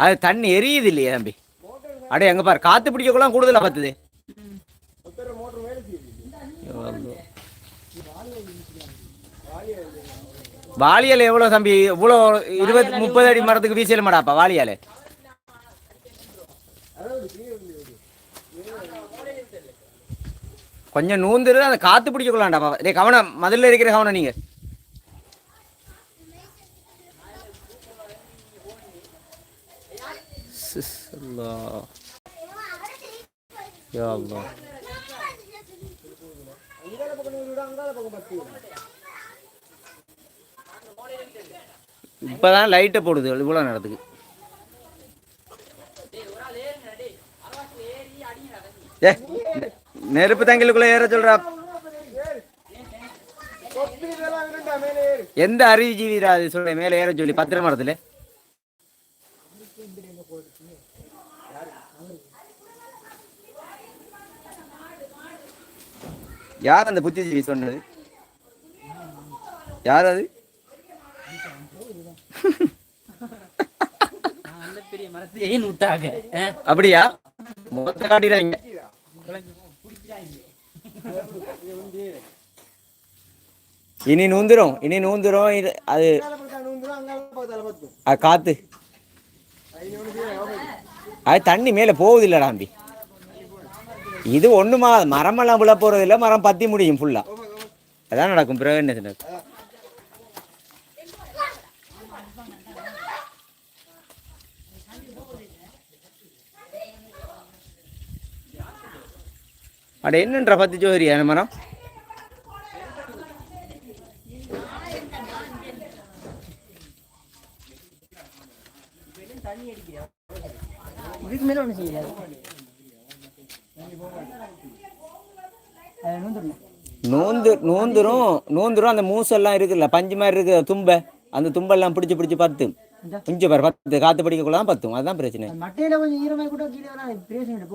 அது தண்ணி எரியுது இல்லையா தம்பி. அடே எங்க பாரு காத்து பிடிக்கக்குள்ள கூடுதலாக பத்துது. வாலியால் எவ்வளோ தம்பி? இவ்வளோ இருபது முப்பது அடி மரத்துக்கு வீசியல் மாடாப்பா வாலியால் கொஞ்சம் நூந்துரு அந்த காற்று பிடிக்கக்குள்ளாண்டாப்பா டே கவனம் மதுரில் இருக்கிற கவனம் நீங்கள் sis Allah. Ya Allah. இப்பதான் லைட்டை போடுது. இவ்வளோ நேரத்துக்கு. ஏ நெருப்பு தங்கிலுக்குள்ள ஏற சொல்றா. எந்த அறிவுஜீவிரா அது சொல்ற மேல ஏற சொல்லி பத்திர மரத்துல யார் அந்த புத்திஜீவி சொன்னது? யார் அது? அப்படியா? முகத்தை காட்டிடுறாங்க இனி நூந்துரும் இனி நூந்துரும் அது காத்து. அது தண்ணி மேல போகுது இல்லடா அம்பி இது ஒன்றுமா மரமெல்லாம் விழ போகிறது இல்லை மரம் பற்றி முடியும் ஃபுல்லாக அதான் நடக்கும். பிறகு என்ன நடக்கும் அட என்னன்ற பத்து ஜோதிரியா அந்த மரம்? இதுக்கு மேலே ஒண்ணு செய்யல. நூந்து நூந்துரும் நூந்துரும் அந்த மூசெல்லாம் இருக்குல்ல பஞ்சு மாதிரி இருக்கு தும்பை. அந்த தும்பெல்லாம் பிடிச்சு பிடிச்சு பத்து. இஞ்சி பாரு பத்து. காத்து பிடிக்கக்குள்ள தான் பத்தும் அதுதான் பிரச்சனை.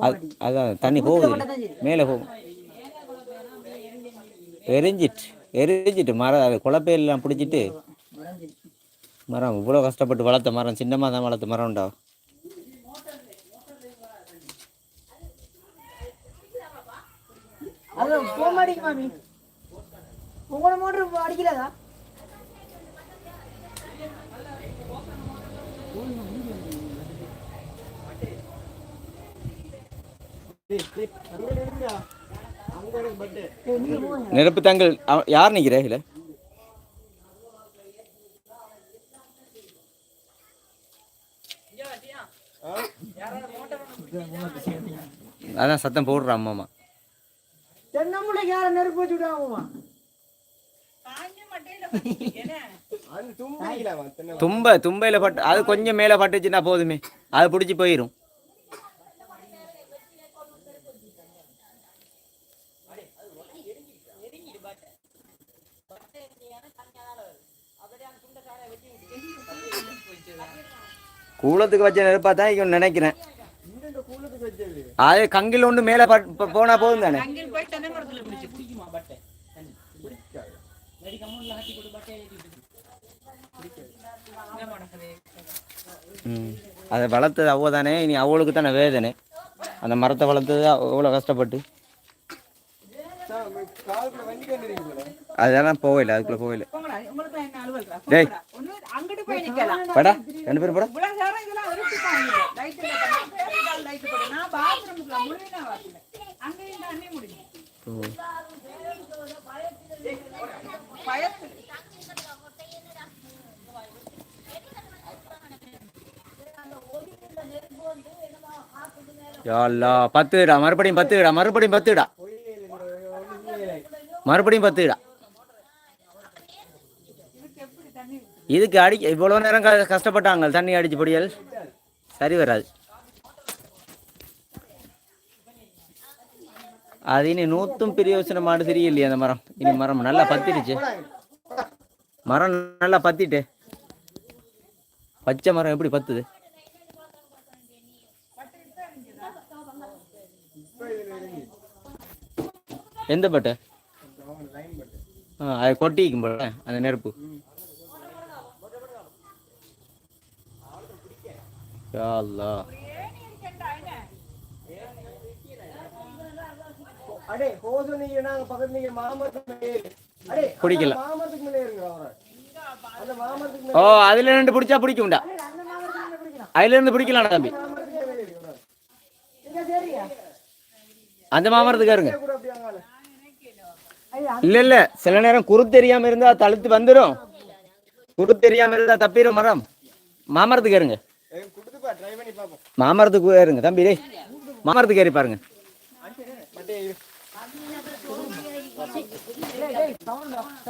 கொஞ்சம். அதான் தண்ணி போகுது. மேலே போகும். எரிஞ்சிட்டு எரிஞ்சிட்டு மரம் அது குழப்பையெல்லாம் பிடிச்சிட்டு மரம் இவ்வளோ கஷ்டப்பட்டு வளர்த்த மரம் சின்னமாக தான் வளர்த்த மரம் உண்டா அது போக மாட்டேங்க மாமி. உங்களோட மோட்டர் அடிக்கலதா நெருப்பு தங்கள் யார் நிற்கிறா இதில் அதான் சத்தம் போடுறான் அம்மாமா தென்னமுலைக்கு யாரை நெருப்பு வச்சு விடாமா தும்பை தும்பையில் பட்டு அது கொஞ்சம் மேலே பட்டுச்சுன்னா போதுமே. அது பிடிச்சி போயிடும் கூலத்துக்கு வச்ச நெருப்பா தான் இங்க நினைக்கிறேன். அது கங்கில் ஒன்று மேலே போனா போதும் தானே அங்கே போய் தென்னங்குளத்துல பிடிச்சு குடிக்குமா பட்டை தண்ணி குடிக்காது வெடி கம்மூன்ல ஆட்டி போட்டு பட்டை ஏற்றி என்ன பண்ணது ம் அதை வளர்த்தது அவ்வளோ தானே இனி அவளுக்கு தானே வேதனை? அந்த மரத்தை வளர்த்தது அவ்வளோ கஷ்டப்பட்டு? அதெல்லாம் போகல அதுக்குள்ளே போகல. என்ன டேய். படா ரெண்டு பேரும் படா. ஓ நேரம் இதெல்லாம் அறுத்துட்டாங்க லைட் இல்ல லைட் போடு நான் பாத்ரூமுக்குள்ள முழுவினா வரல அங்கேயும் தண்ணி முடியும் பயத்து யாழ்லா பத்துடா மறுபடியும் பத்துடா மறுபடியும் பத்துடா. மறுபடியும் பத்துடா. இதுக்கு அடி இவ்வளோ நேரம் க- கஷ்டப்பட்டாங்க தண்ணி அடிச்சு பொடியல். சரி வராது. அது இனி நூத்தும் பிரயோசனமானு தெரியலையே அந்த மரம். இனி மரம் நல்லா பத்திடுச்சு. மரம் நல்லா பத்திட்டு. பச்சை மரம் எப்படி பத்துது? எந்த பட்டை? ஆ அது கொட்டிக்கும் போல அந்த நெருப்பு. யா அல்லாஹ் ஏன் இருக்கேன்டா என்ன அடே ஹோசு நீங்க நாங்க பக்கத்துல நீங்க மாமரத்துக்கு மேலே ஏறு. அடே பிடிக்கல. அந்த மாமரத்துக்கு மேலே இருங்க அவரை. அந்த மாமரத்துக்கு ஓ அதுல ரெண்டு பிடிச்சா பிடிக்கும்டா. அதுல இருந்து பிடிக்கலாம் தம்பி. அந்த மாமரத்துக்கு இருங்க இல்ல இல்ல. சில நேரம் குரு தெரியாம இருந்தா தழுத்து வந்துடும் குரு தெரியாம இருந்தா தப்பிடும் மரம். மாமரத்துக்கு பார்ப்போம் மாமரத்துக்கு ஏறுங்க தம்பி மாமரத்துக்கு ஏறி பாருங்க.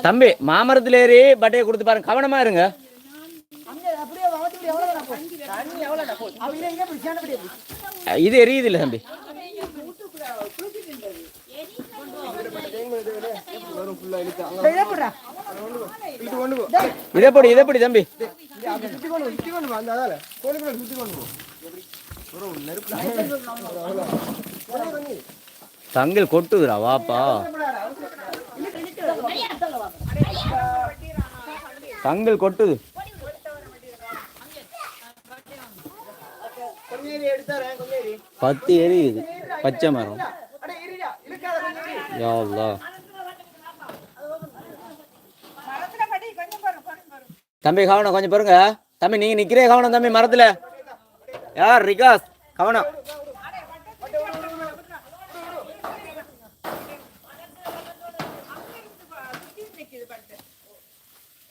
தம்பி மாமரத்துல ஏறி பட்டையை கொடுத்து பாருங்க. கவனமா இருங்க. அங்க அப்படியே வளர்த்து எவ்வளவு இதே போடு இதே போடு தம்பி. தங்கில் கொட்டுதுரா வாப்பா. தங்கில் கொட்டுது. பத்து எரியுது பச்சை மரம். யாவ்லா ஏறிடா இழுக்காத கொஞ்சம் ஏறி யா அல்லாஹ். மரத்துல படி கொஞ்சம் பாரு பாரு பாரு தம்பி கவனம் கொஞ்சம் பாருங்க தம்பி நீங்க நிக்கிறே கவனம் தம்பி மரத்துல. யார் ரிகாஸ்? கவனம்.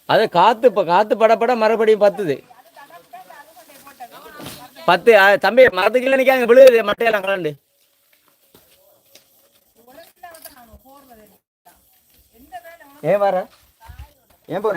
அது காத்து இப்ப காத்து படப்பட மறுபடியும் பத்துது. பத்து தம்பி மரத்துக்கு நிக்காங்க விழுகுது மட்டையெல்லாம் கலண்டு. ஏன் வர? ஏன் போற?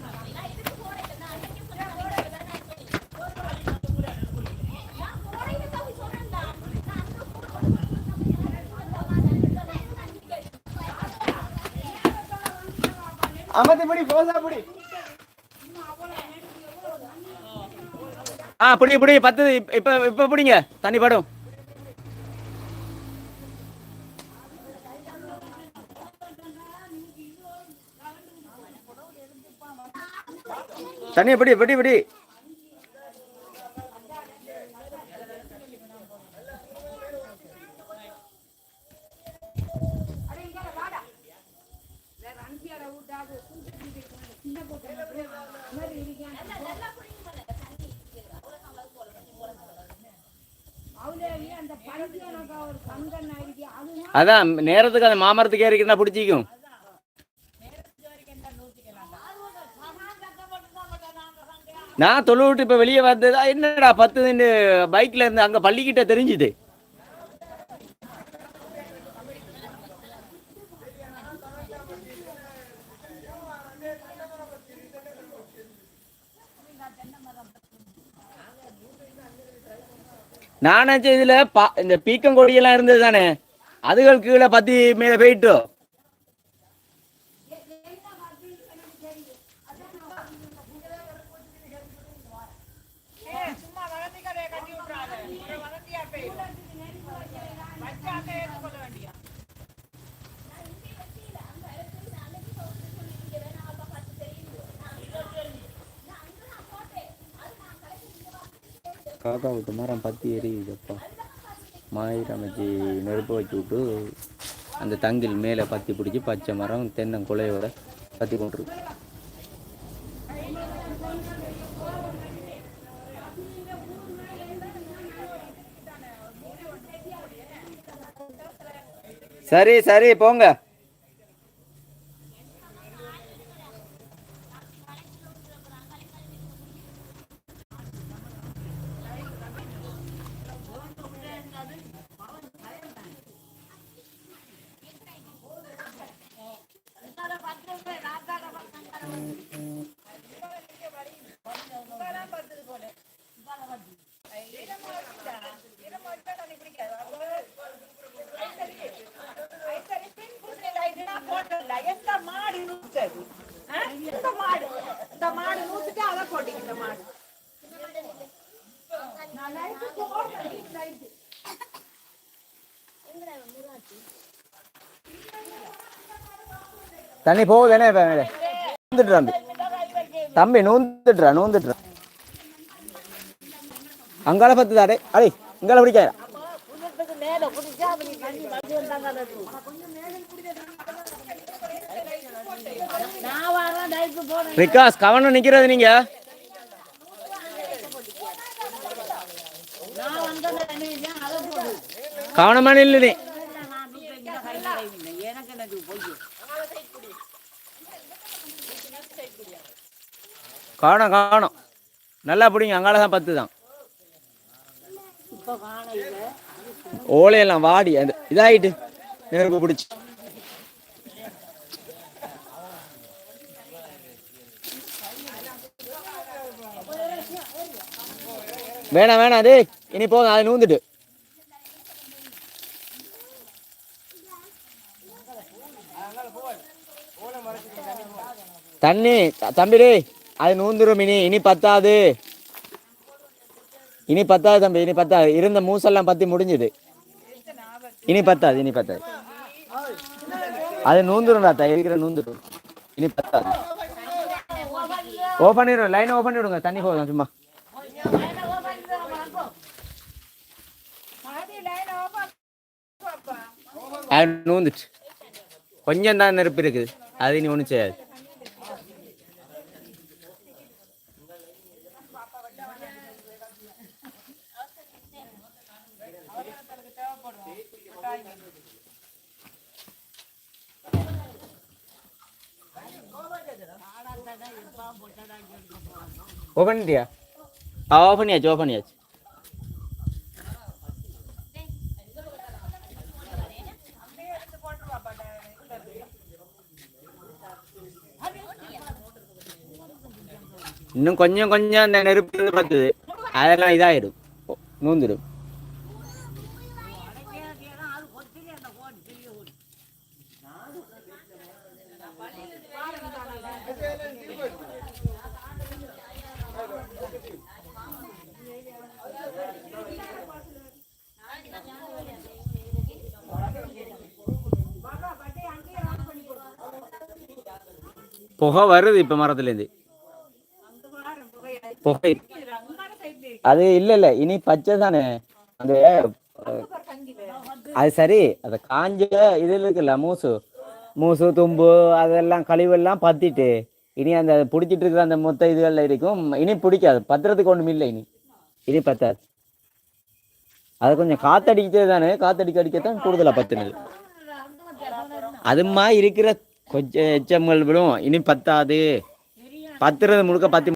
அமர்த்தி பிடி போசா பிடி ஆ பிடி பிடி பத்து இப்ப- இப்ப பிடிங்க. தண்ணி படும். தண்ணி பிடி பிடி பிடி. அதான் நேரத்துக்கு அந்த மாமரத்துக்கு ஏறிக்கிறதா பிடிச்சிக்கும். நான் தொழு விட்டு இப்ப வெளியே வந்ததா என்னடா பத்து பைக்ல இருந்து அங்க பள்ளிக்கிட்ட தெரிஞ்சுது. நானே நினைச்சேன் இதுல பா- இந்த பீக்கங்கொடியெல்லாம் இருந்தது தானே? அதுகள் கீழே பத்தி மேல போயிட்டு. காக்கா விட்டு மரம் பத்தி எரியுதுப்பா மாயிரம் அமைச்சு நெருப்பு வச்சு விட்டு அந்த தங்கில் மேலே பத்தி பிடிச்சி பச்சை மரம் தென்னங்குலையோட பத்தி கொண்டிருக்கு சரி சரி போங்க. தண்ணி போகுதானே இப்போ மேலே நூந்துட்டு தம்பி. தம்பி நூந்துட்டுறா நூந்துட்டுறா. அங்கால பத்து தாடே அடே இங்கால பிடிக்காத விகாஸ் கவனம் நிக்கிறது நீங்க. கவனமா இல்லை நீ. காணும் காணும். நல்லா பிடிங்க அங்கால தான் பத்து தான். ஓலையெல்லாம் வாடி அந்த இதாயிட்டு. நெருப்பு பிடிச்சி. வேணாம் வேணாம் டேய். இனி போதும் அது நூந்துட்டு. தண்ணி த- தம்பி அது நூந்துரும் இனி இனி பத்தாது. இனி பத்தாது தம்பி இனி பத்தாது. இருந்த மூசெல்லாம் பத்தி முடிஞ்சுது. இனி பத்தாது இனி பத்தாது. அது நூந்துரும் தாத்தா இருக்கிற நூந்துரும். இனி பத்தாது. ஓ பண்ணிடுவோம் லைன் ஓ பண்ணிவிடுங்க தண்ணி போதும் சும்மா. அது நூந்துச்சு. கொஞ்சம் தான் நெருப்பு இருக்குது. அது இனி ஒன்றும் செய்யாது. பண்ணிட்டியா ஆ ஓப்பன் பண்ணியாச்சு ஓப்பன் பண்ணியாச்சு இன்னும் கொஞ்சம் கொஞ்சம் அந்த நெருப்பு இருந்து பத்துது அதெல்லாம் இதாயிடும் நூந்துடும் புகை வருது இப்ப மரத்துலேருந்து. புகை. அது இல்ல இல்ல. இனி பச்சை தானே அந்த அது சரி. அது காஞ்ச இதில் இருக்குல்ல மூசு. மூசு தும்பு அதெல்லாம் கழிவெல்லாம் பத்திட்டு இனி அந்த பிடிச்சிட்டு இருக்கிற அந்த மொத்த இதுகளில் இருக்கும். இனி பிடிக்காது. பத்திரத்துக்கு ஒன்றும் இல்லை இனி. இனி பத்தாது. அது கொஞ்சம் காத்தடிக்கிட்டே தானே? காத்தடிக்க அடிக்கத்தான் கூடுதலாக பத்துனது. அதுமா இருக்கிற கொஞ்சம் எச்சம்கள் விடும். இனி பத்தாது. பத்துறது முழுக்க பத்து